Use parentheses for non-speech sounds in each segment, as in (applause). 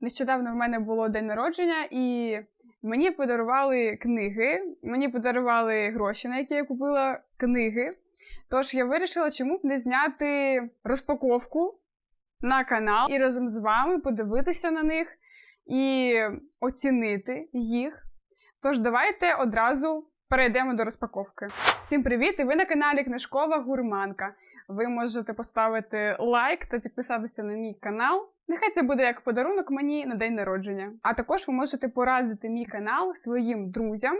Нещодавно в мене було день народження, і мені подарували книги. Мені подарували гроші, на які я купила книги. Тож я вирішила, чому б не зняти розпаковку на канал і разом з вами подивитися на них і оцінити їх. Тож давайте одразу перейдемо до розпаковки. Всім привіт! І ви на каналі Книжкова Гурманка. Ви можете поставити лайк та підписатися на мій канал. Нехай це буде як подарунок мені на день народження. А також ви можете порадити мій канал своїм друзям.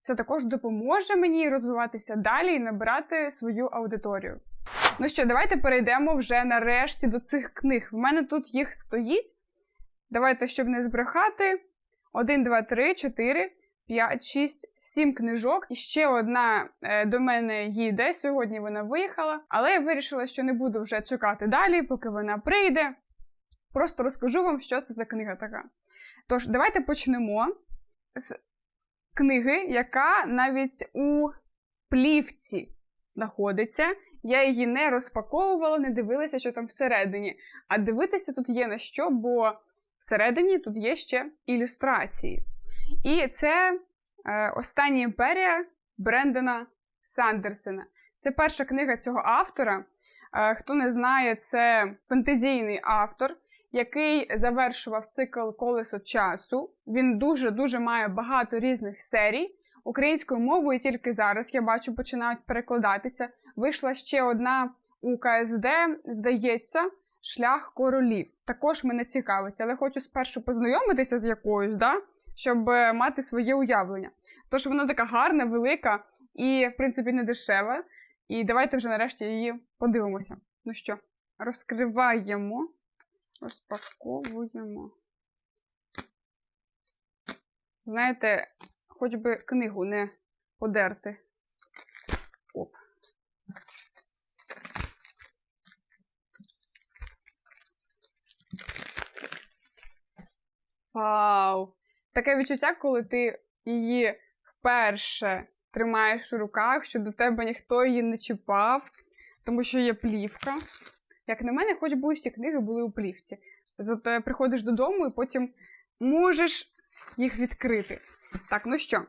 Це також допоможе мені розвиватися далі і набирати свою аудиторію. Ну що, давайте перейдемо вже нарешті до цих книг. В мене тут їх стоїть. Давайте, щоб не збрехати. 1, 2, 3, 4, 5, 6, 7 книжок. І ще одна е, до мене їде. Сьогодні вона виїхала. Але я вирішила, що не буду вже чекати далі, поки вона прийде. Просто розкажу вам, що це за книга така. Тож, давайте почнемо з книги, яка навіть у плівці знаходиться. Я її не розпаковувала, не дивилася, що там всередині. А дивитися тут є на що, бо всередині тут є ще ілюстрації. І це е, Остання імперія Брендона Сандерсена. Це перша книга цього автора. Е, хто не знає, це фентезійний автор, який завершував цикл Колесо часу. Він дуже-дуже має багато різних серій. Українською мовою тільки зараз я бачу, починають перекладатися. Вийшла ще одна у КСД, здається, шлях королів. Також мене цікавить, але хочу спершу познайомитися з якоюсь, да? Щоб е, мати своє уявлення. Тож вона така гарна, велика і, в принципі, не дешева. І давайте вже нарешті її подивимося. Ну що, розкриваємо, розпаковуємо. Знаєте, хоч би книгу не подерти. Оп. Вау! Таке відчуття, коли ти її вперше тримаєш у руках, що до тебе ніхто її не чіпав, тому що є плівка. Як на мене, хоч би усі книги були у плівці. Зато приходиш додому і потім можеш їх відкрити. Так, ну що,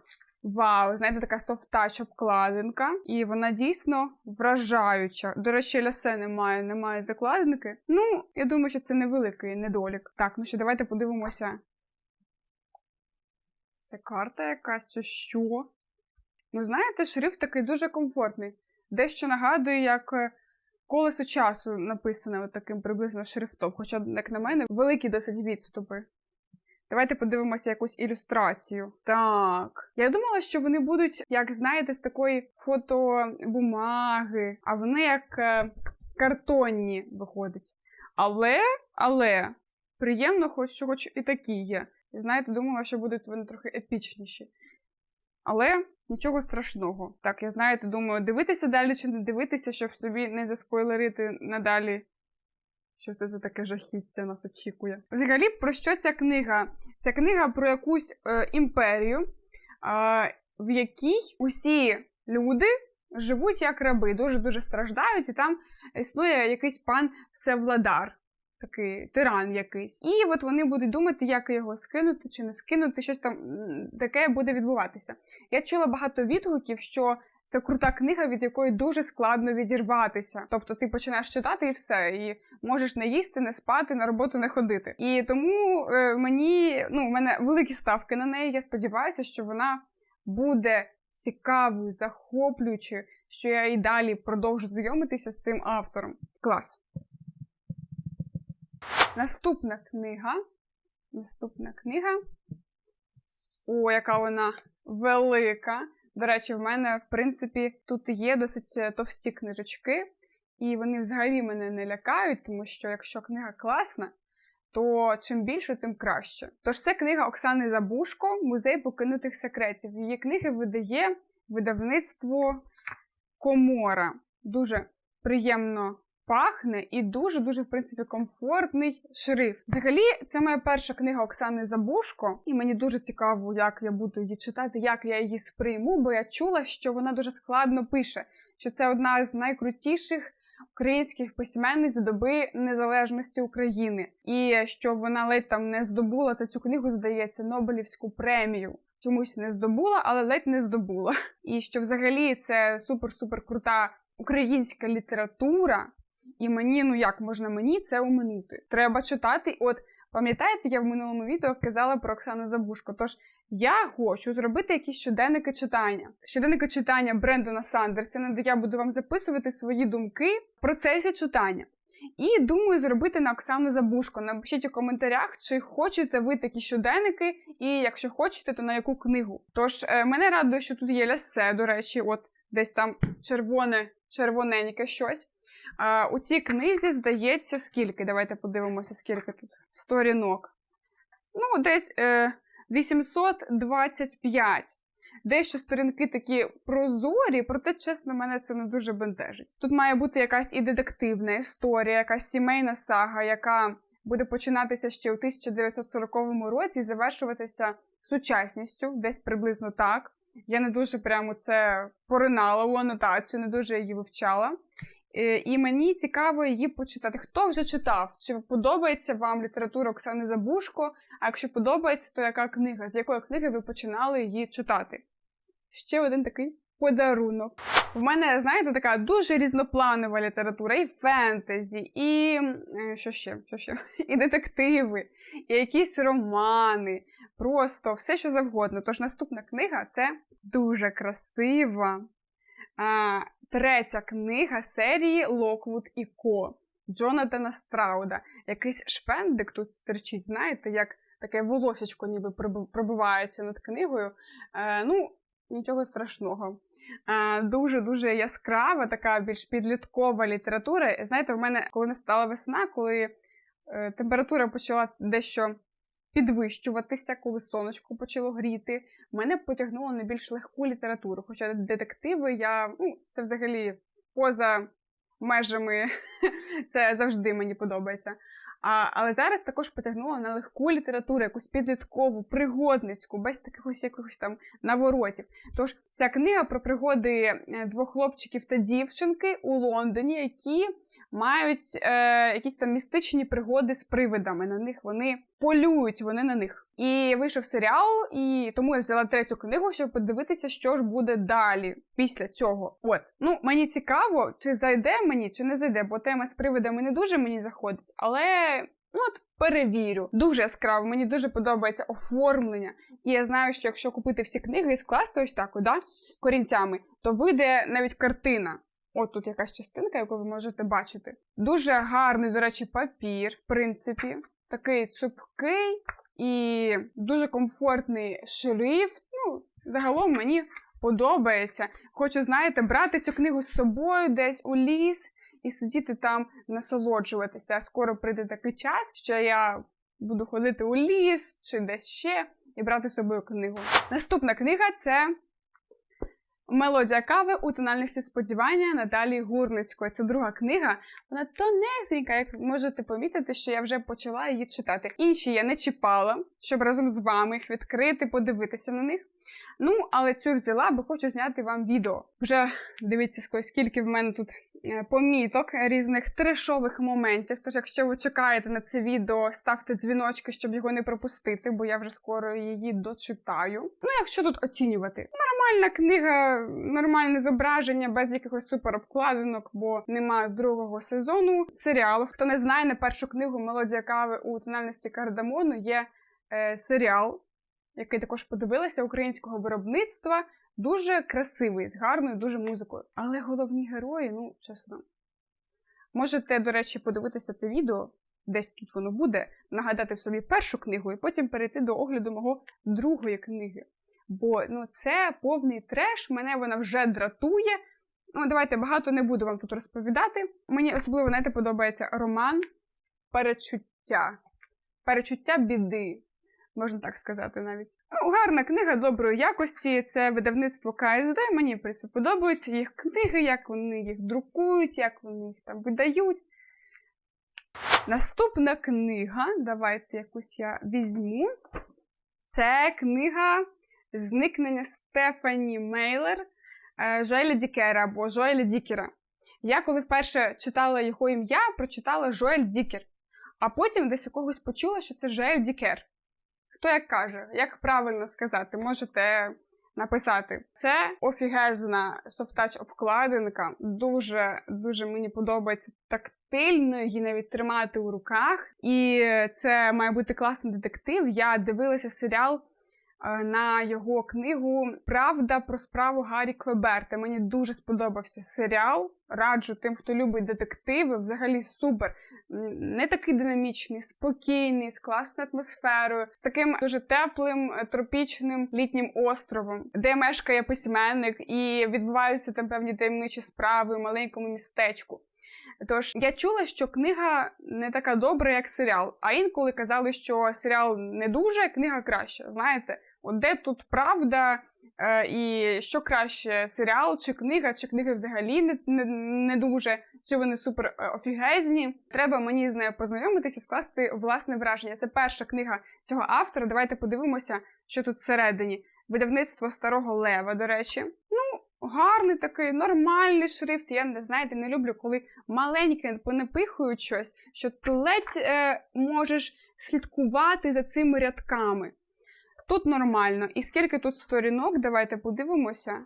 вау, знаєте, така софт-тач обкладинка, і вона дійсно вражаюча. До речі, лясе немає, немає закладинки. Ну, я думаю, що це невеликий недолік. Так, ну що, давайте подивимося. Це карта якась чи що? Ну, знаєте, шрифт такий дуже комфортний. Дещо нагадує, як е, колесо часу написане таким приблизно шрифтом. Хоча, як на мене, великі досить відступи. Давайте подивимося якусь ілюстрацію. Так. Я думала, що вони будуть, як знаєте, з такої фотобумаги, а вони як е, картонні виходять. Але, але, приємно, хоч що хоч і такі є. І знаєте, думала, що будуть вони трохи епічніші. Але нічого страшного. Так, я знаєте, думаю, дивитися далі чи не дивитися, щоб собі не заспойлерити надалі. Що це за таке жахіття нас очікує? Взагалі, про що ця книга? Ця книга про якусь е, імперію, е, в якій усі люди живуть як раби, дуже-дуже страждають, і там існує якийсь пан Севладар такий тиран якийсь. І от вони будуть думати, як його скинути чи не скинути, щось там таке буде відбуватися. Я чула багато відгуків, що це крута книга, від якої дуже складно відірватися. Тобто ти починаєш читати і все, і можеш не їсти, не спати, на роботу не ходити. І тому е, мені ну, в мене великі ставки на неї. Я сподіваюся, що вона буде. Цікавою, захоплюючою, що я і далі продовжу знайомитися з цим автором. Клас. Наступна книга. Наступна книга. О, яка вона велика. До речі, в мене, в принципі, тут є досить е, товсті книжечки, і вони взагалі мене не лякають, тому що якщо книга класна, то чим більше, тим краще. Тож це книга Оксани Забушко, Музей покинутих секретів. Її книги видає видавництво Комора. Дуже приємно пахне і дуже-дуже, в принципі, комфортний шрифт. Взагалі, це моя перша книга Оксани Забушко, і мені дуже цікаво, як я буду її читати, як я її сприйму, бо я чула, що вона дуже складно пише, що це одна з найкрутіших українських письменниць доби незалежності України, і що вона ледь там не здобула за цю книгу, здається, Нобелівську премію. Чомусь не здобула, але ледь не здобула. І що взагалі це супер-супер крута українська література. І мені, ну як можна мені це уминути? Треба читати. От пам'ятаєте, я в минулому відео казала про Оксану Забушко. Тож я хочу зробити якісь щоденники читання. Щоденники читання Брендона Сандерсона, де я буду вам записувати свої думки в процесі читання. І думаю зробити на Оксану Забушко. Напишіть у коментарях, чи хочете ви такі щоденники, і якщо хочете, то на яку книгу. Тож е, мене радує, що тут є лясе, до речі, от десь там червоне, червоненьке щось. А, У цій книзі здається, скільки? Давайте подивимося, скільки тут сторінок. Ну, десь е, 825. Дещо сторінки такі прозорі, проте, чесно, мене це не дуже бентежить. Тут має бути якась і детективна історія, якась сімейна сага, яка буде починатися ще у 1940 році і завершуватися сучасністю, десь приблизно так. Я не дуже прямо це поринала у анотацію, не дуже її вивчала. Е, і мені цікаво її почитати. Хто вже читав? Чи подобається вам література Оксани Забушко? А якщо подобається, то яка книга? З якої книги ви починали її читати? Ще один такий подарунок. В мене, знаєте, така дуже різнопланова література, і фентезі, і е, що ще? Що ще? (laughs) І детективи, і якісь романи. Просто все, що завгодно. Тож наступна книга це дуже красива. Третя книга серії Локвуд і Ко Джонатана Страуда. Якийсь шпендик тут стерчить, знаєте, як таке волосечко ніби пробивається над книгою. Е, Ну, нічого страшного. Дуже-дуже яскрава, така більш підліткова література. Знаєте, в мене, коли настала весна, коли е, температура почала дещо підвищуватися, коли сонечко почало гріти, мене потягнуло на більш легку літературу. Хоча детективи я ну, це взагалі поза межами, (laughs) це завжди мені подобається. А, Але зараз також потягнула на легку літературу, якусь підліткову, пригодницьку, без таких якихось там наворотів. Тож ця книга про пригоди е, двох хлопчиків та дівчинки у Лондоні, які мають е, якісь там містичні пригоди з привидами. На них вони полюють, вони на них. І вийшов серіал, і тому я взяла третю книгу, щоб подивитися, що ж буде далі після цього. От ну мені цікаво, чи зайде мені, чи не зайде, бо тема з привидами не дуже мені заходить, але. Ну, от перевірю. Дуже яскраво, мені дуже подобається оформлення. І я знаю, що якщо купити всі книги і скласти ось так, да, корінцями, то вийде навіть картина. От тут якась частинка, яку ви можете бачити. Дуже гарний, до речі, папір, в принципі, такий цупкий і дуже комфортний шрифт. Ну, загалом мені подобається. Хочу, знаєте, брати цю книгу з собою десь у ліс і сидіти там, насолоджуватися. Скоро прийде такий час, що я буду ходити у ліс чи десь ще і брати з собою книгу. Наступна книга це Мелодія кави у тональності сподівання Наталії Гурницької. Це друга книга. Вона тонесенька, як можете помітити, що я вже почала її читати. Інші я не чіпала, щоб разом з вами їх відкрити, подивитися на них. Ну, але цю взяла, бо хочу зняти вам відео. Вже дивіться, скільки в мене тут Е, поміток різних трешових моментів. Тож, якщо ви чекаєте на це відео, ставте дзвіночки, щоб його не пропустити, бо я вже скоро її дочитаю. Ну, якщо тут оцінювати, нормальна книга, нормальне зображення, без якихось суперобкладинок, бо немає другого сезону серіалу. Хто не знає, на першу книгу Мелодія кави у тональності кардамону є е, серіал. Який також подивилася українського виробництва Дуже красивий, з гарною, дуже музикою. Але головні герої, ну, чесно. Можете, до речі, подивитися те відео, десь тут воно буде, нагадати собі першу книгу і потім перейти до огляду мого другої книги. Бо ну, це повний треш, мене вона вже дратує. Ну, давайте багато не буду вам тут розповідати. Мені особливо, знаєте, подобається роман Перечуття. Перечуття біди, можна так сказати навіть. Ну, гарна книга доброї якості. Це видавництво КСД. Мені в принципі, подобаються їх книги, як вони їх друкують, як вони їх там видають. Наступна книга, давайте якусь я візьму. Це книга Зникнення Стефані Мейлер е, Жоеля Дікера або Жоеля Дікера. Я коли вперше читала його ім'я, прочитала Жоель Дікер, а потім десь у когось почула, що це Жоель Дікер. Хто як каже, як правильно сказати, можете написати. Це офігезна софтач обкладинка. Дуже дуже мені подобається тактильно, її навіть тримати у руках. І це має бути класний детектив. Я дивилася серіал. Е, На його книгу Правда про справу Гаррі Квеберта. Мені дуже сподобався серіал. Раджу тим, хто любить детективи. Взагалі супер. Не такий динамічний, спокійний, з класною атмосферою, з таким дуже теплим е, тропічним літнім островом, де мешкає письменник, і відбуваються там певні таємничі справи в маленькому містечку. Тож я чула, що книга не така добра, як серіал. А інколи казали, що серіал не дуже, книга краще. Знаєте, от де тут правда, е, і що краще, серіал чи книга, чи книги взагалі не, не, не дуже, чи вони супер е, офігезні. Треба мені з нею познайомитися, скласти власне враження. Це перша книга цього автора. Давайте подивимося, що тут всередині. Видавництво старого лева, до речі. Ну, гарний такий, нормальний шрифт. Я не знаєте, не люблю, коли маленьке понапихують щось, що ти ледь е, можеш слідкувати за цими рядками. Тут нормально. І скільки тут сторінок? Давайте подивимося.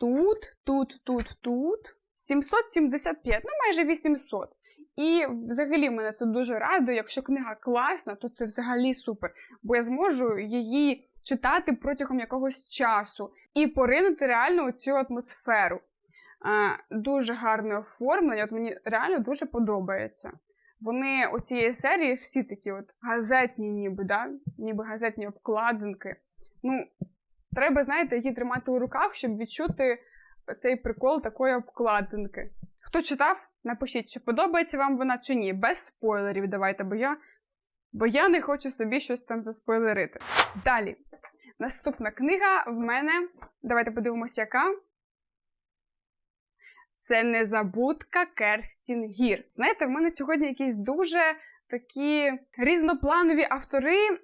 Тут, тут, тут, тут. 775, ну майже 800. І взагалі мене це дуже радує. Якщо книга класна, то це взагалі супер. Бо я зможу її читати протягом якогось часу і поринути реально у цю атмосферу. Дуже гарне оформлення, от мені реально дуже подобається. Вони у цієї серії всі такі от газетні, ніби, да? ніби газетні обкладинки. Ну, треба, знаєте, її тримати у руках, щоб відчути цей прикол такої обкладинки. Хто читав, напишіть, чи подобається вам вона чи ні. Без спойлерів давайте, бо я, бо я не хочу собі щось там заспойлерити. Далі. Наступна книга в мене. Давайте подивимося, яка. Це незабудка Керстін Гір. Знаєте, в мене сьогодні якісь дуже такі різнопланові автори е,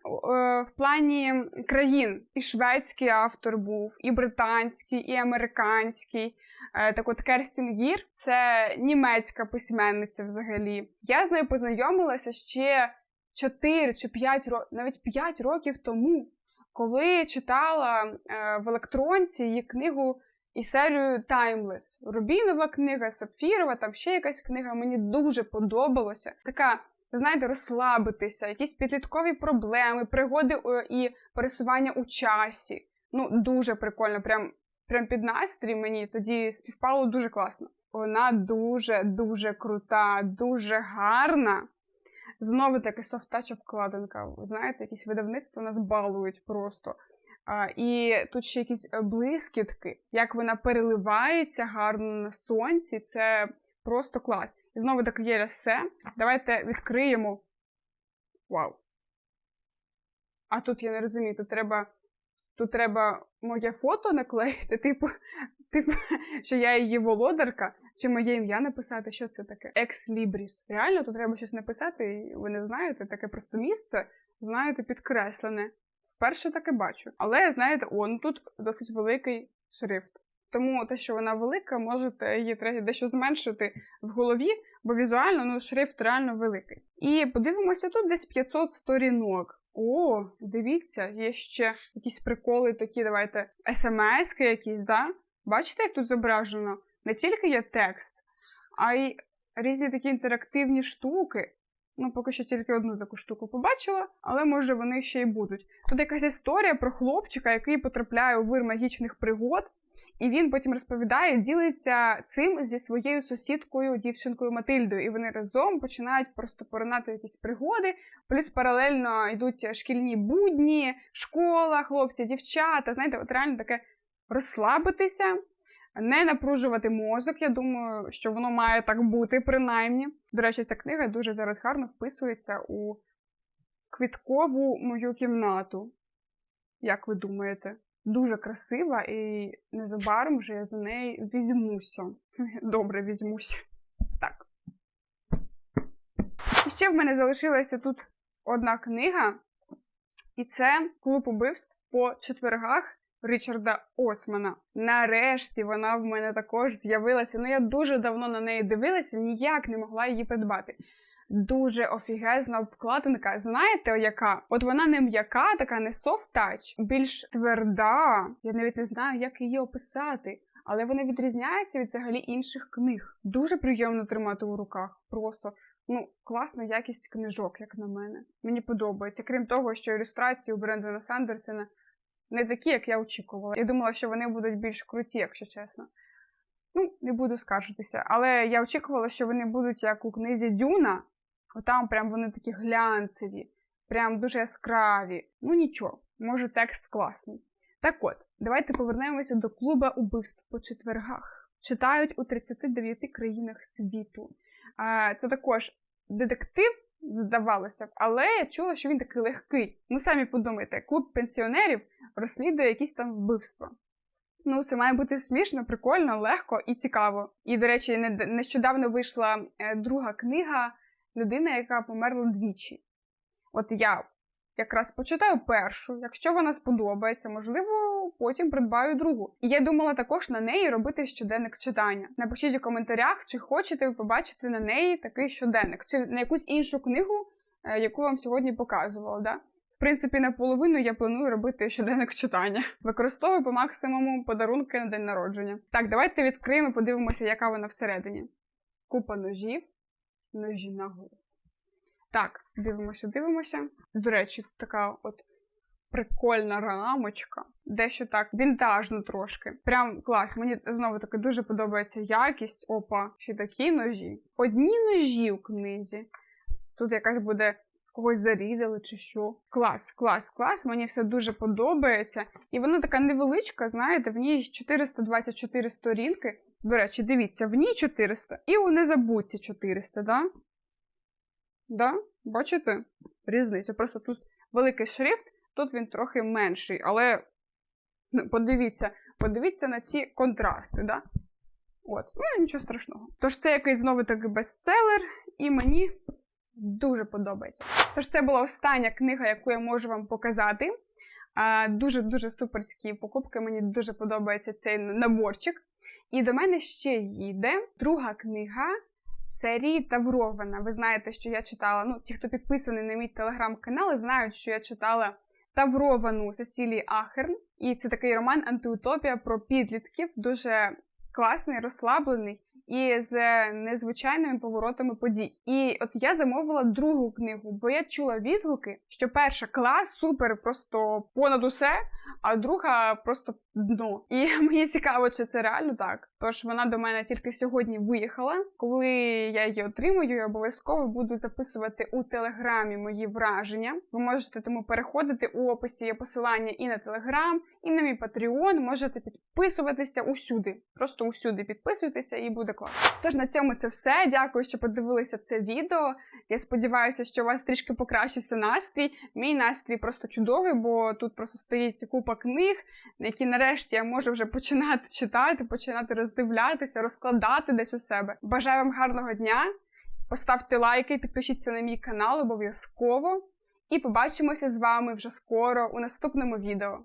в плані країн. І шведський автор був, і британський, і американський. Е, так от Керстін Гір це німецька письменниця взагалі. Я з нею познайомилася ще 4 чи 5 років, навіть 5 років тому, коли читала е, в електронці її книгу і серію Timeless. Рубінова книга, Сапфірова, там ще якась книга. Мені дуже подобалося. Така, знаєте, розслабитися, якісь підліткові проблеми, пригоди і пересування у часі. Ну, дуже прикольно. Прям, прям під настрій мені тоді співпало дуже класно. Вона дуже дуже крута, дуже гарна. Знову таки софтач обкладинка. Знаєте, якісь видавництва нас балують просто. І тут ще якісь е, блискітки, як вона переливається гарно на сонці. Це просто клас. І знову таки є лясе. Давайте відкриємо. Вау. А тут я не розумію, тут треба. Тут треба моє фото наклеїти, типу, (laughs) типу, що я її володарка, чи моє ім'я написати. Що це таке? Екс Лібріс. Реально, тут треба щось написати, і ви не знаєте, таке просто місце, знаєте, підкреслене. Вперше таке бачу. Але, знаєте, он тут досить великий шрифт. Тому те, що вона велика, можете її треба дещо зменшити в голові, бо візуально ну, шрифт реально великий. І подивимося, тут десь 500 сторінок. О, дивіться, є ще якісь приколи такі, давайте, смс-ки якісь, да? Бачите, як тут зображено? Не тільки є текст, а й різні такі інтерактивні штуки. Ну, поки що тільки одну таку штуку побачила, але може вони ще й будуть. Тут якась історія про хлопчика, який потрапляє у вир магічних пригод, і він потім розповідає, ділиться цим зі своєю сусідкою, дівчинкою Матильдою. І вони разом починають просто поринати якісь пригоди. Плюс паралельно йдуть шкільні будні, школа, хлопці, дівчата. Знаєте, от реально таке розслабитися. Не напружувати мозок, я думаю, що воно має так бути, принаймні. До речі, ця книга дуже зараз гарно вписується у квіткову мою кімнату. Як ви думаєте? Дуже красива, і незабаром вже я за неї візьмуся. (laughs) Добре, візьмуся. Так. Ще в мене залишилася тут одна книга, і це клуб убивств по четвергах Річарда Османа. Нарешті вона в мене також з'явилася. Ну я дуже давно на неї дивилася, ніяк не могла її придбати. Дуже офігезна обкладинка. Знаєте, яка? От вона не м'яка, така не touch, більш тверда. Я навіть не знаю, як її описати. Але вона відрізняється від взагалі інших книг. Дуже приємно тримати у руках. Просто ну класна якість книжок, як на мене. Мені подобається. Крім того, що ілюстрації у Брендона Сандерсона не такі, як я очікувала. Я думала, що вони будуть більш круті, якщо чесно. Ну, не буду скаржитися. Але я очікувала, що вони будуть як у книзі Дюна. Отам прям вони такі глянцеві, прям дуже яскраві. Ну нічого, може текст класний. Так от, давайте повернемося до клуба убивств по четвергах. Читають у 39 країнах світу. Це також детектив, здавалося б, але я чула, що він такий легкий. Ну, самі подумайте, клуб пенсіонерів розслідує якісь там вбивства. Ну, це має бути смішно, прикольно, легко і цікаво. І, до речі, нещодавно вийшла е, друга книга людина, яка померла двічі. От я якраз почитаю першу, якщо вона сподобається, можливо, потім придбаю другу. І я думала також на неї робити щоденник читання. Напишіть у коментарях, чи хочете ви побачити на неї такий щоденник, чи на якусь іншу книгу, е, яку вам сьогодні показувала. Да? В принципі, наполовину я планую робити щоденник читання. Використовую по максимуму подарунки на день народження. Так, давайте відкриємо, подивимося, яка вона всередині. Купа ножів, ножі на голову. Так, дивимося, дивимося. До речі, така от прикольна рамочка. Дещо так вінтажно трошки. Прям клас. Мені знову таки дуже подобається якість. Опа, ще такі ножі. Одні ножі в книзі. Тут якась буде когось зарізали чи що. Клас, клас, клас. Мені все дуже подобається. І вона така невеличка, знаєте, в ній 424 сторінки. До речі, дивіться, в ній 400 і у незабудці 400, да? Да? Бачите? Різницю. Просто тут великий шрифт, тут він трохи менший, але ну, подивіться, подивіться на ці контрасти, да? От, ну нічого страшного. Тож це якийсь знову таки бестселер, і мені дуже подобається. Тож це була остання книга, яку я можу вам показати. Дуже-дуже суперські покупки. Мені дуже подобається цей наборчик. І до мене ще їде друга книга серії Таврована. Ви знаєте, що я читала. Ну, ті, хто підписаний на мій телеграм-канал, знають, що я читала Тавровану Сесілії Ахерн. І це такий роман антиутопія про підлітків, дуже класний, розслаблений і з незвичайними поворотами подій. І от я замовила другу книгу, бо я чула відгуки, що перша клас супер, просто понад усе, а друга просто дно. І (laughs) мені цікаво, чи це реально так. Тож вона до мене тільки сьогодні виїхала. Коли я її отримую, я обов'язково буду записувати у телеграмі мої враження. Ви можете тому переходити у описі є посилання і на телеграм, і на мій патреон. Можете підписуватися усюди. Просто усюди підписуйтеся і буде класно. Тож на цьому це все. Дякую, що подивилися це відео. Я сподіваюся, що у вас трішки покращився настрій. Мій настрій просто чудовий, бо тут просто стоїть купа книг, які нарешті я можу вже починати читати, починати роздивлятися, розкладати десь у себе. Бажаю вам гарного дня. Поставте лайки, підпишіться на мій канал обов'язково. І побачимося з вами вже скоро у наступному відео.